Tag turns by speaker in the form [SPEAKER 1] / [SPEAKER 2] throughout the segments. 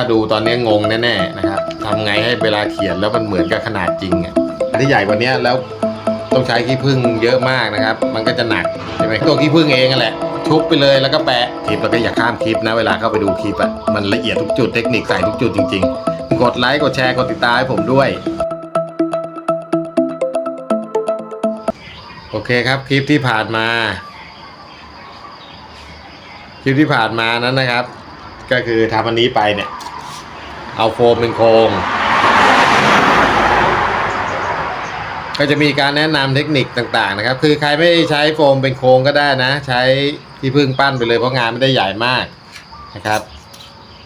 [SPEAKER 1] ถ้าดูตอนนี้งงแน่ๆนะครับทำไงให้เวลาเขียนแล้วมันเหมือนกับขนาดจริงอะอันที่ใหญ่กว่านี้แล้วต้องใช้ขี้ผึ้งเยอะมากนะครับ มันก็จะหนักใช่ไหมตัวขี้ผึ้งเองนั่นแหละ ชุบไปเลยแล้วก็แปะคลิปแล้วก็อย่าข้ามคลิปนะ เวลาเข้าไปดูคลิปอะมันละเอียดทุกจุดเทคนิคใส่ทุกจุดจริง ๆ กดไลค์กดแชร์กดติดตามให้ผมด้วยโอเคครับคลิปที่ผ่านมา คลิปที่ผ่านมานั้นนะครับ ก็คือทำอันนี้ไปเนี่ย เอาโฟมเป็นโครงก็จะมีการแนะนำเทคนิคต่างๆนะครับ คือใครไม่ใช้โฟมเป็นโครงก็ได้นะ ใช้ที่พึ่งปั้นไปเลยเพราะงานไม่ได้ใหญ่มากนะครับ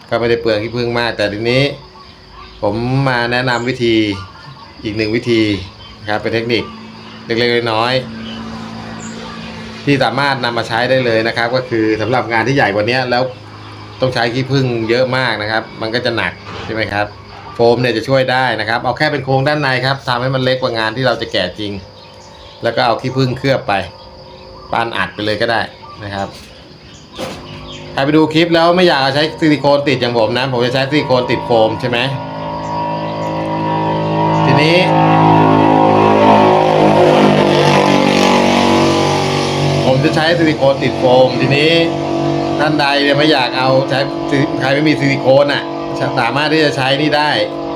[SPEAKER 1] ก็ไม่ได้เปลืองที่พึ่งมาก แต่ทีนี้ ผมมาแนะนำวิธีอีกหนึ่งวิธีนะครับเป็นเทคนิคเล็กๆน้อยๆที่สามารถนำมาใช้ได้เลยนะครับ ก็คือสำหรับงานที่ใหญ่กว่านี้แล้ว ต้องใช้ขี้ผึ้งเยอะมากนะครับ มันก็จะหนักใช่ไหมครับ โฟมเนี่ยจะช่วยได้นะครับ เอาแค่เป็นโครงด้านในครับทำให้มันเล็กกว่างานที่เราจะแกะจริง แล้วก็เอาขี้ผึ้งเคลือบไปปานอัดไปเลยก็ได้นะครับใครไปดูคลิปแล้วไม่อยากใช้ซิลิโคนติดอย่างผมนะผมจะใช้ซิลิโคนติดโฟมใช่ไหมทีนี้ ผมจะใช้ซิลิโคนติดโฟมทีนี้ ท่านใดเนี่ยไม่อยากเอาใช้ใครไม่มีซิลิโคนอะสามารถที่จะใช้นี่ได้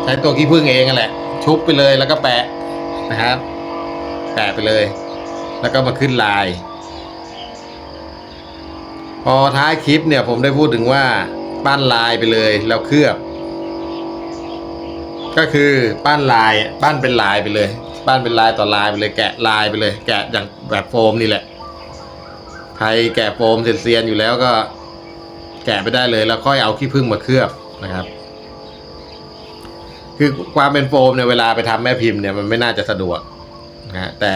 [SPEAKER 1] ใช้ตัวขี้ผึ้งเองนั่นแหละ ชุบไปเลยแล้วก็แปะนะครับ แปะไปเลย แล้วก็มาขึ้นลาย พอท้ายคลิปเนี่ยผมได้พูดถึงว่าปั้นลายไปเลยแล้วเคลือบ ก็คือปั้นลายปั้นเป็นลายไปเลย ปั้นเป็นลายต่อลายไปเลย แกะลายไปเลย แกะอย่างแบบโฟมนี่แหละใครแกะโฟมเซียนๆอยู่แล้วก็ แกะไปได้เลย แล้วค่อยเอาขี้ผึ้งมาเคลือบนะครับ คือความเป็นโฟมเนี่ยเวลาไปทำแม่พิมพ์เนี่ยมันไม่น่าจะสะดวกนะฮะแต่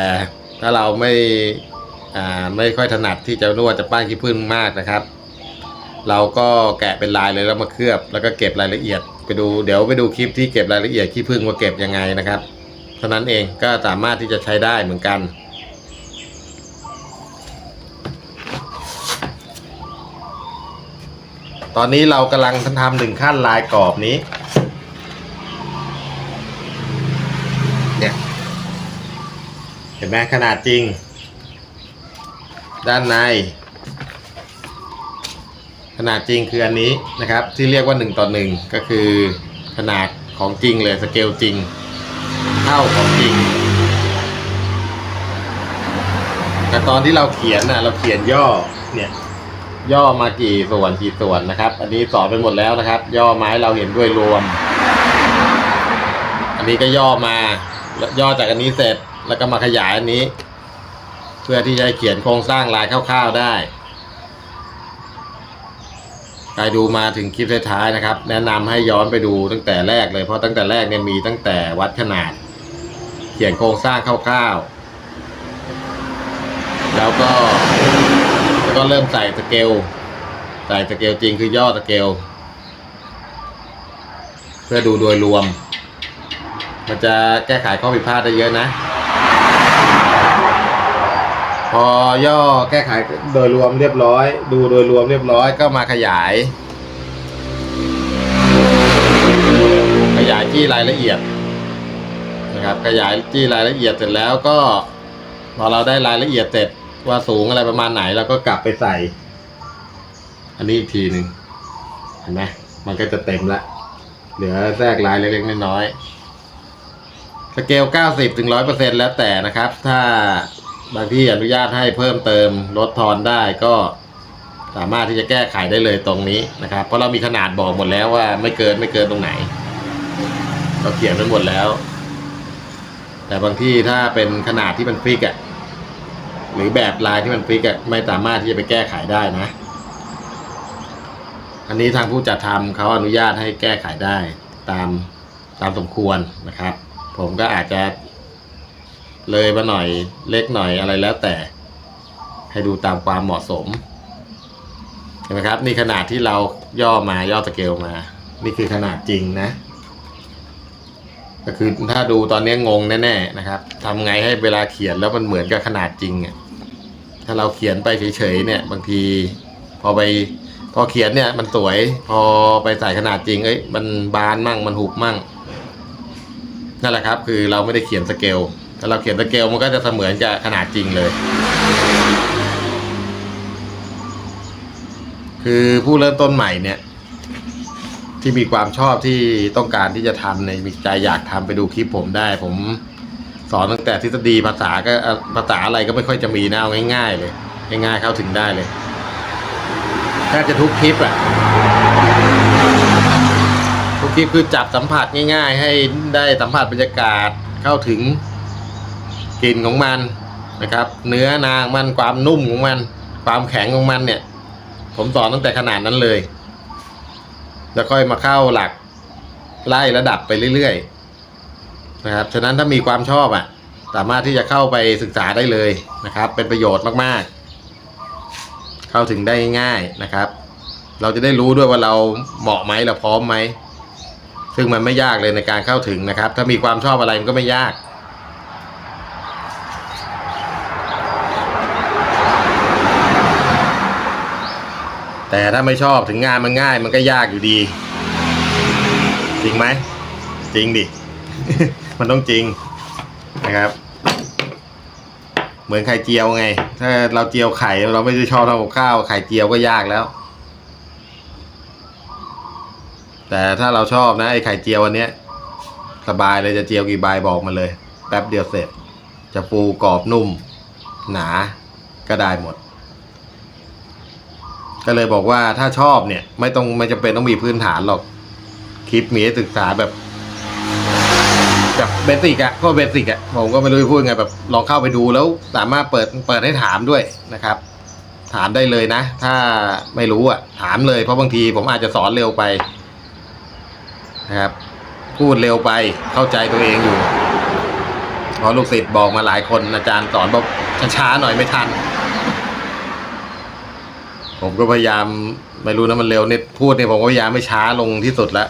[SPEAKER 1] ถ้าเราไม่อ่าไม่ค่อยถนัดที่จะนวดจะปั้นขี้ผึ้งมากนะครับ เราก็แกะเป็นลายเลยแล้วมาเคลือบ แล้วก็เก็บรายละเอียด ไปดูเดี๋ยวไปดูคลิปที่เก็บรายละเอียดขี้ผึ้งว่าเก็บยังไงนะครับเท่านั้นเองก็สามารถที่จะใช้ได้เหมือนกัน ตอนนี้เรากำลังทำหนึ่งขั้นลายกรอบนี้ เนี่ย เห็นไหมขนาดจริง ด้านใน ขนาดจริงคืออันนี้นะครับ ที่เรียกว่า1ต่อ1 ก็คือขนาดของจริงเลยสเกลจริง เท่าของจริง แต่ตอนที่เราเขียนนะเราเขียนย่อเนี่ย ย่อมากี่ส่วนกี่ส่วนนะครับ อันนี้สอนไปหมดแล้วนะครับ ย่อไม้เราเห็นด้วยรวม อันนี้ก็ย่อมาแล้วย่อจากอันนี้เสร็จแล้วก็มาขยายอันนี้ เพื่อที่จะเขียนโครงสร้างลายคร่าวๆได้ใครดูมาถึงคลิปท้ายๆนะครับ แนะนำให้ย้อนไปดูตั้งแต่แรกเลย เพราะตั้งแต่แรกเนี่ยมีตั้งแต่วัดขนาด เขียนโครงสร้างคร่าวๆแล้วก็ ก็เริ่มใส่สเกล ใส่สเกลจริงคือย่อสเกล เพื่อดูโดยรวม มันจะแก้ไขข้อผิดพลาดได้เยอะนะ พอย่อแก้ไขโดยรวมเรียบร้อย ดูโดยรวมเรียบร้อยก็มาขยาย ขยายที่รายละเอียดนะครับขยายที่รายละเอียดเสร็จแล้วก็พอเราได้รายละเอียดเสร็จ ว่าสูงอะไรประมาณไหนเราก็กลับไปใส่ อันนี้อีกทีหนึ่งเห็นไหมมันก็จะเต็มละเหลือแทรกลายเล็กๆน้อยๆสเกล 90ถึง100%แล้วแต่นะครับ ถ้าบางที่อนุญาตให้เพิ่มเติมลดทอนได้ก็สามารถที่จะแก้ไขได้เลยตรงนี้นะครับ เพราะเรามีขนาดบอกหมดแล้วว่าไม่เกินไม่เกินตรงไหน เราเขียนไปหมดแล้ว แต่บางที่ถ้าเป็นขนาดที่มันฟิกอะ หรือแบบลายที่มันฟิกอะไม่สามารถที่จะไปแก้ไขได้นะ อันนี้ทางผู้จัดทำเขาอนุญาตให้แก้ไขได้ตามตามสมควรนะครับ ผมก็อาจจะเลยมาหน่อยเล็กหน่อยอะไรแล้วแต่ ให้ดูตามความเหมาะสมเห็นไหมครับ นี่ขนาดที่เราย่อมาย่อสเกลมา นี่คือขนาดจริงนะ ก็คือถ้าดูตอนนี้งงแน่ๆนะครับทำไงให้เวลาเขียนแล้วมันเหมือนกับขนาดจริงอะถ้าเราเขียนไปเฉยๆเนี่ย บางที พอไป พอเขียนเนี่ย มันสวย พอไปใส่ขนาดจริง เอ้ยมันบานมั่งมันหุบมั่งนั่นแหละครับ คือเราไม่ได้เขียนสเกลถ้าเราเขียนสเกลมันก็จะเสมือนจะขนาดจริงเลย คือผู้เริ่มต้นใหม่เนี่ย ที่มีความชอบที่ต้องการที่จะทำในยมีใจอยากทำไปดูคลิปผมได้ ผมสอนตั้งแต่ทฤษฎีภาษาก็เอ่อภาษาอะไรก็ไม่ค่อยจะมีนะเอาง่าย ๆ เลย ง่ายๆเข้าถึงได้เลยแทบจะทุกคลิปอะทุกคลิปคือจับสัมผัสง่าย ๆ ให้ได้สัมผัสบรรยากาศเข้าถึง กลิ่นของมันนะครับ เนื้อนางมันความนุ่มของมัน ความแข็งของมันเนี่ย ผมสอนตั้งแต่ขนาดนั้นเลย แล้วค่อยมาเข้าหลักไล่ระดับไปเรื่อยๆนะครับ ฉะนั้นถ้ามีความชอบอะ สามารถที่จะเข้าไปศึกษาได้เลยนะครับ เป็นประโยชน์มากๆ เข้าถึงได้ง่ายๆนะครับ เราจะได้รู้ด้วยว่าเราเหมาะไหมเราพร้อมไหมซึ่งมันไม่ยากเลยในการเข้าถึงนะครับ ถ้ามีความชอบอะไรมันก็ไม่ยาก แต่ถ้าไม่ชอบถึงงานมันง่าย มันก็ยากอยู่ดี จริงไหม จริงดิ มันต้องจริงนะครับ เหมือนไข่เจียวไง ถ้าเราเจียวไข่เราไม่ได้ชอบทำกับข้าวไข่เจียวก็ยากแล้ว แต่ถ้าเราชอบนะไอ้ไข่เจียวอันเนี้ย สบายเลยจะเจียวกี่ใบบอกมาเลย แป๊บเดียวเสร็จ จะฟูกรอบนุ่ม หนาก็ได้หมด ก็เลยบอกว่าถ้าชอบเนี่ย ไม่ต้องไม่จำเป็นต้องมีพื้นฐานหรอกคลิปมีให้ศึกษาแบบแบบเบสิกอะก็เบสิกอะผมก็ไม่รู้จะพูดไงแบบลองเข้าไปดูแล้วสามารถเปิดเปิดให้ถามด้วยนะครับ ถามได้เลยนะ ถ้าไม่รู้อะถามเลยเพราะบางทีผมอาจจะสอนเร็วไปนะครับ พูดเร็วไปเข้าใจตัวเองอยู่เพราะลูกศิษย์บอกมาหลายคนอาจารย์สอนบอกช้าๆหน่อยไม่ทัน ผมก็พยายามไม่รู้นะมันเร็วเนี่ยพูดเนี่ยผมก็พยายามไม่ช้าลงที่สุดแล้ว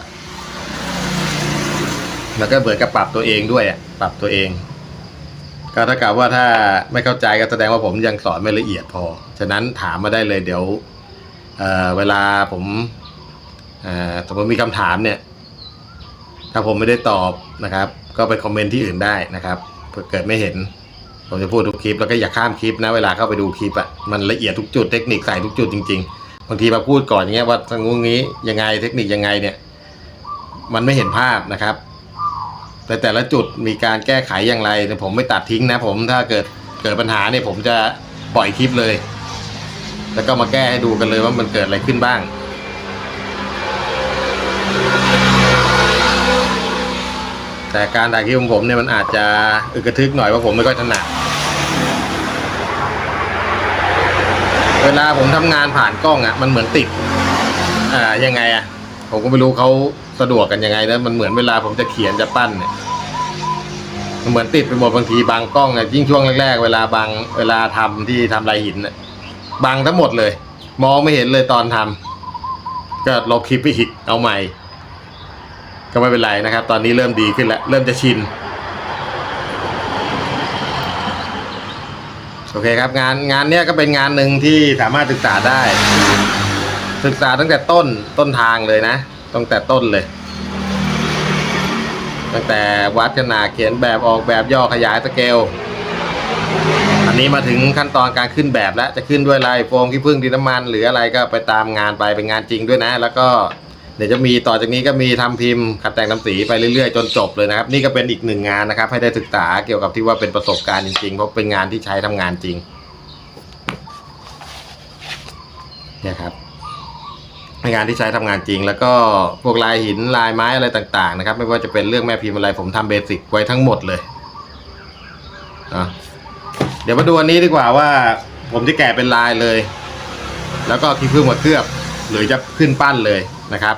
[SPEAKER 1] แล้วก็เบิดกับปรับตัวเองด้วยอะปรับตัวเอง ก็ถ้ากับว่าถ้าไม่เข้าใจก็แสดงว่าผมยังสอนไม่ละเอียดพอ ฉะนั้นถามมาได้เลยเดี๋ยวเเวลาผมสมมติมีคำถามเนี่ย ถ้าผมไม่ได้ตอบนะครับ ก็ไปคอมเมนต์ที่อื่นได้นะครับเผื่อเกิดไม่เห็น ผมจะพูดทุกคลิปแล้วก็อย่าข้ามคลิปนะเวลาเข้าไปดูคลิปอะมันละเอียดทุกจุดเทคนิคใส่ทุกจุดจริง ๆ บางทีมาพูดก่อนอย่างเงี้ยว่าทางงูงี้ยังไงเทคนิคยังไงเนี่ย มันไม่เห็นภาพนะครับ แต่แต่ละจุดมีการแก้ไขอย่างไรเนี่ยผมไม่ตัดทิ้งนะ ผมถ้าเกิดเกิดปัญหาเนี่ยผมจะปล่อยคลิปเลย แล้วก็มาแก้ให้ดูกันเลยว่ามันเกิดอะไรขึ้นบ้างแต่การถ่ายคลิปของผมเนี่ยมันอาจจะอึกกระทึกหน่อยว่าผมไม่ค่อยถนัด เวลาผมทำงานผ่านกล้องอะมันเหมือนติด อ่ายังไงอะ ผมก็ไม่รู้เขาสะดวกกันยังไงแล้วมันเหมือนเวลาผมจะเขียนจะปั้นเนี่ยมันเหมือนติดไปหมดบางทีบางกล้องอะยิ่งช่วงแรกๆเวลาบางเวลาทำที่ทำลายหินอะบางทั้งหมดเลย มองไม่เห็นเลยตอนทำก็ลบคลิปไปอีกเอาใหม่ ก็ไม่เป็นไรนะครับ ตอนนี้เริ่มดีขึ้นแล้วเริ่มจะชิน โอเคครับงานงานเนี้ยก็เป็นงานหนึ่งที่สามารถศึกษาได้ ศึกษาตั้งแต่ต้นต้นทางเลยนะตั้งแต่ต้นเลย ตั้งแต่วัดขนาดเขียนแบบออกแบบย่อขยายสเกลอันนี้มาถึงขั้นตอนการขึ้นแบบแล้วจะขึ้นด้วยลายโฟมขี้ผึ้งดินน้ำมัน หรืออะไรก็ไปตามงานไปเป็นงานจริงด้วยนะ แล้วก็ ดี๋ยวจะมีต่อจากนี้ก็มีทำพิมพ์ขัดแต่งทำสีไปเรื่อยๆ จนจบเลยนะครับ นี่ก็เป็นอีกหนึ่งงานนะครับ ให้ได้ศึกษาเกี่ยวกับที่ว่าเป็นประสบการณ์จริงๆ เพราะเป็นงานที่ใช้ทำงานจริงเนี่ยครับเป็นงานที่ใช้ทำงานจริง แล้วก็พวกลายหินลายไม้อะไรต่างๆนะครับ ไม่ว่าจะเป็นเรื่องแม่พิมพ์อะไรผมทำเบสิกไว้ทั้งหมดเลยนะเดี๋ยวมาดูอันนี้ดีกว่าว่า ผมจะแกะเป็นลายเลย แล้วก็ขี้ผึ้งมาเคลือบ หรือจะขึ้นปั้นเลยนะครับ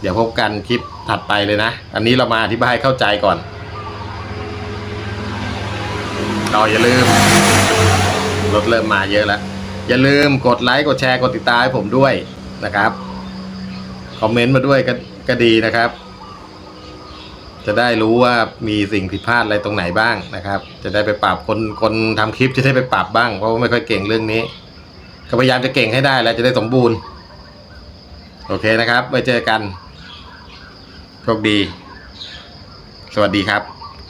[SPEAKER 1] เดี๋ยวพบกันคลิปถัดไปเลยนะ อันนี้เรามาอธิบายให้เข้าใจก่อนเราอย่าลืมรถเริ่มมาเยอะแล้ว อย่าลืมกดไลค์กดแชร์กดติดตามให้ผมด้วยนะครับคอมเมนต์มาด้วยก็ก็ดีนะครับ จะได้รู้ว่ามีสิ่งผิดพลาดอะไรตรงไหนบ้างนะครับ จะได้ไปปรับคนคนทำคลิปจะได้ไปปรับบ้างเพราะว่าไม่ค่อยเก่งเรื่องนี้ก็พยายามจะเก่งให้ได้แล้วจะได้สมบูรณ์ โอเคนะครับไว้เจอกัน โชคดี สวัสดีครับ